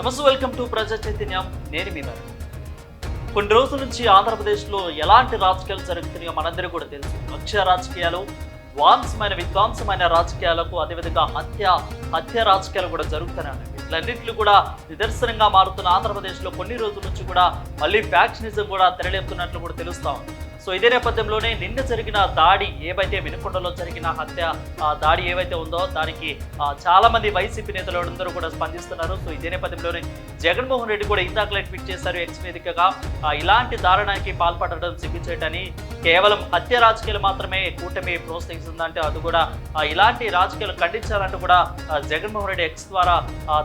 నమస్తే welcome to ప్రజా చైతన్యం. నేను మీ మరి కొన్ని రోజుల నుంచి ఆంధ్రప్రదేశ్లో ఎలాంటి రాజకీయాలు జరుగుతున్నాయో మనందరికీ కూడా తెలుసు. లక్ష్య రాజకీయాలు వాంసమైన విధ్వంసమైన రాజకీయాలకు అదేవిధంగా హత్య హత్య రాజకీయాలు కూడా జరుగుతున్నాయి ఉన్నాయి వీటిలన్నింటిలో కూడా నిదర్శనంగా మారుతున్న ఆంధ్రప్రదేశ్లో కొన్ని రోజుల నుంచి కూడా మళ్ళీ ఫ్యాక్షనిజం కూడా తెరలేపుతున్నట్లు కూడా తెలుస్తా ఉంది. సో ఇదే నేపథ్యంలోనే నిన్న జరిగిన దాడి ఏవైతే వినుకొండలో జరిగిన హత్య ఆ దాడి ఏవైతే ఉందో దానికి చాలా మంది వైసీపీ నేతలు అందరూ కూడా స్పందిస్తున్నారు. సో ఇదే నేపథ్యంలోనే జగన్మోహన్ రెడ్డి కూడా ఇందాకలే ట్వీట్ చేశారు ఎక్స్ వేదికగా. ఇలాంటి దారుణానికి పాల్పడడం సిగ్గుచేటని కేవలం హత్య రాజకీయాలు మాత్రమే కూటమి ప్రోత్సహిస్తుందంటే అది కూడా ఇలాంటి రాజకీయాలు ఖండించాలంటూ కూడా జగన్మోహన్ రెడ్డి ఎక్స్ ద్వారా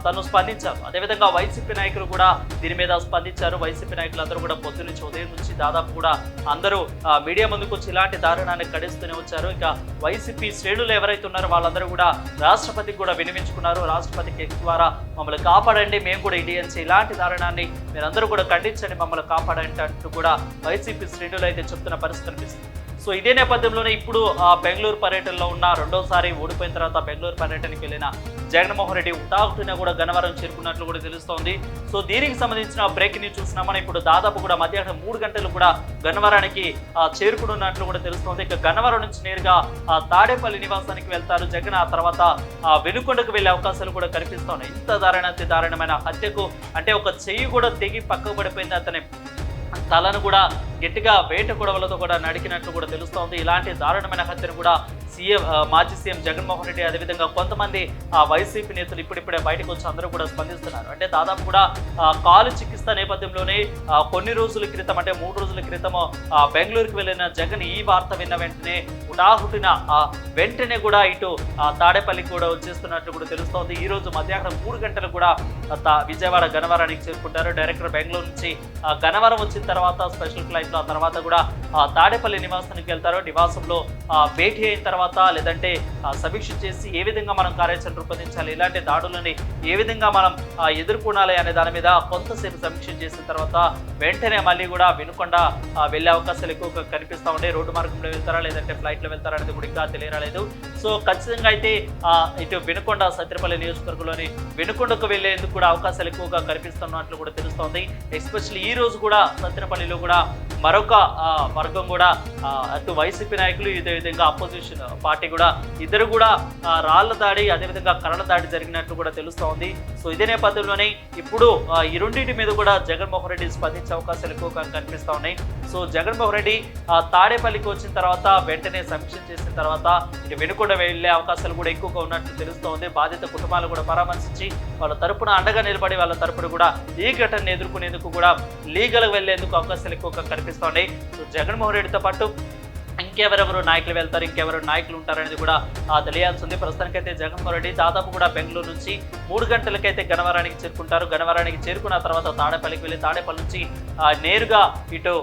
తను స్పందించారు. అదేవిధంగా వైసీపీ నాయకులు కూడా దీని మీద స్పందించారు. వైసీపీ నాయకులందరూ కూడా పొద్దు నుంచి ఉదయం నుంచి దాదాపు కూడా అందరూ మీడియా ముందుకు వచ్చి ఇలాంటి దారుణాన్ని ఖండిస్తూనే వచ్చారు. ఇక వైసీపీ శ్రేణులు ఎవరైతే ఉన్నారో వాళ్ళందరూ కూడా రాష్ట్రపతికి కూడా వినిపించుకున్నారు రాష్ట్రపతికి ఎక్స్ ద్వారా మమ్మల్ని కాపాడండి మేము కూడా ఇండియన్స్. ఇలాంటి దారుణాన్ని మీరందరూ కూడా ఖండించండి మమ్మల్ని కాపాడండి అంటూ కూడా వైసీపీ శ్రేణులు అయితే చెప్తున్న పరిస్థితి కనిపిస్తుంది. సో ఇదే నేపథ్యంలోనే ఇప్పుడు ఆ బెంగళూరు పర్యటనలో ఉన్న రెండోసారి ఓడిపోయిన తర్వాత బెంగళూరు పర్యటనకి వెళ్ళిన జగన్మోహన్ రెడ్డి ఉటాకుటిన కూడా గన్నవరం చేరుకున్నట్లు కూడా తెలుస్తోంది. సో దీనికి సంబంధించిన బ్రేక్ న్యూస్ చూసినామని ఇప్పుడు దాదాపు కూడా మధ్యాహ్నం మూడు గంటలు కూడా గన్నవరానికి ఆ, చేరుకున్నట్లు కూడా తెలుస్తోంది. ఇక గన్నవరం నుంచి నేరుగా ఆ, తాడేపల్లి నివాసానికి వెళ్తారు జగన్. ఆ తర్వాత ఆ, వెనుకొండకు వెళ్ళే అవకాశాలు కూడా కనిపిస్తున్నాయి ఇంత దారుణ అతి దారుణమైన హత్యకు అంటే ఒక చెయ్యి కూడా తెగి పక్కకు పడిపోయింది అతని తలను కూడా గట్టిగా వేట గొడవలతో కూడా నడికినట్లు కూడా తెలుస్తోంది. ఇలాంటి దారుణమైన హత్యను కూడా సీఎం మాజీ సీఎం జగన్మోహన్ రెడ్డి అదేవిధంగా కొంతమంది వైసీపీ నేతలు ఇప్పుడిప్పుడే బయటకు వచ్చి అందరూ కూడా స్పందిస్తున్నారు. అంటే దాదాపు కూడా కాలు చికిత్స నేపథ్యంలోనే కొన్ని రోజుల క్రితం అంటే మూడు రోజుల క్రితం బెంగళూరుకు వెళ్ళిన జగన్ ఈ వార్త విన్న వెంటనే ఉటాహుటిన వెంటనే కూడా ఇటు తాడేపల్లికి కూడా వచ్చేస్తున్నట్లు కూడా తెలుస్తోంది. ఈ రోజు మధ్యాహ్నం మూడు గంటలు కూడా విజయవాడ గనవరానికి చేరుకుంటారు. డైరెక్టర్ బెంగళూరు నుంచి గనవరం వచ్చిన తర్వాత స్పెషల్ ఫ్లైట్లో ఆ తర్వాత కూడా తాడేపల్లి నివాసానికి వెళ్తారు. నివాసంలో భేటీ అయిన తర్వాత లేదంటే సమీక్ష చేసి ఏ విధంగా మనం కార్యాచరణ రూపొందించాలి ఇలాంటి దాడులని ఏ విధంగా మనం ఎదుర్కొనాలి అనే దాని మీద కొంతసేపు సమీక్ష చేసిన తర్వాత వెంటనే మళ్ళీ కూడా వినుకొండ వెళ్ళే అవకాశాలు ఎక్కువగా కనిపిస్తా ఉండే. రోడ్డు మార్గంలో వెళ్తారా లేదంటే ఫ్లైట్లో వెళ్తారా అనేది కూడా ఇంకా తెలియరాలేదు సో ఖచ్చితంగా అయితే ఇటు వినుకొండ సత్యపల్లి నియోజకవర్గంలోని వెనుకొండకు వెళ్ళేందుకు కూడా అవకాశాలు ఎక్కువగా కనిపిస్తున్నట్లు కూడా తెలుస్తోంది ఎస్పెషల్లీ ఈ రోజు కూడా సత్యనపల్లిలో కూడా మరొక వర్గం కూడా అటు వైసీపీ నాయకులు ఇదే విధంగా అపోజిషన్ పార్టీ కూడా ఇద్దరు కూడా రాళ్ళ రాళ్ళ దాడి అదేవిధంగా కర్రల దాడి జరిగినట్లు కూడా తెలుస్తోంది. సో ఇదే నేపథ్యంలోనే ఇప్పుడు ఈ రెండింటి మీద కూడా జగన్మోహన్ రెడ్డి స్పందించే అవకాశాలు ఎక్కువగా కనిపిస్తూ ఉన్నాయి సో జగన్మోహన్ రెడ్డి ఆ, తాడేపల్లికి వచ్చిన తర్వాత వెంటనే సమీక్ష చేసిన తర్వాత ఇటు వెనుకొండ వెళ్ళే అవకాశాలు కూడా ఎక్కువగా ఉన్నట్లు తెలుస్తోంది. బాధిత కుటుంబాలు కూడా పరామర్శించి వాళ్ళ తరపున అండగా నిలబడి వాళ్ళ తరపున కూడా ఈ ఘటనను ఎదుర్కొనేందుకు కూడా లీగల్ వెళ్ళేందుకు అవకాశాలు ఎక్కువగా కనిపిస్తూ ఉన్నాయి సో జగన్మోహన్ రెడ్డితో పాటు ఇంకెవరెవరు నాయకులు వెళ్తారు ఇంకెవరు నాయకులు ఉంటారనేది కూడా ఆ, ప్రస్తుతానికైతే జగన్మోహన్ రెడ్డి దాదాపు కూడా బెంగళూరు నుంచి మూడు గంటలకైతే గనవరానికి చేరుకుంటారు. గనవరానికి చేరుకున్న తర్వాత తాడేపల్లికి వెళ్ళి తాడేపల్లి నుంచి నేరుగా ఇటు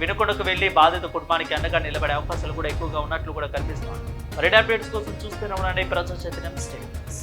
వినుకొండకు వెళ్ళి బాధిత కుటుంబానికి అండగా నిలబడే అవకాశాలు కూడా ఎక్కువగా ఉన్నట్లు కూడా కనిపిస్తుంది మరిన్ని అప్డేట్స్ కోసం చూస్తూనే ఉండండి. ప్రజా చైతన్యం స్టేట్స్